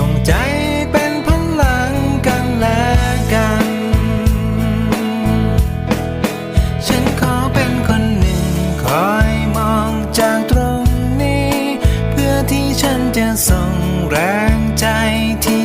ส่งใจเป็นพลังกันและกัน ฉันขอเป็นคนหนึ่ง คอยมองจากตรงนี้ เพื่อที่ฉันจะส่งแรงใจที่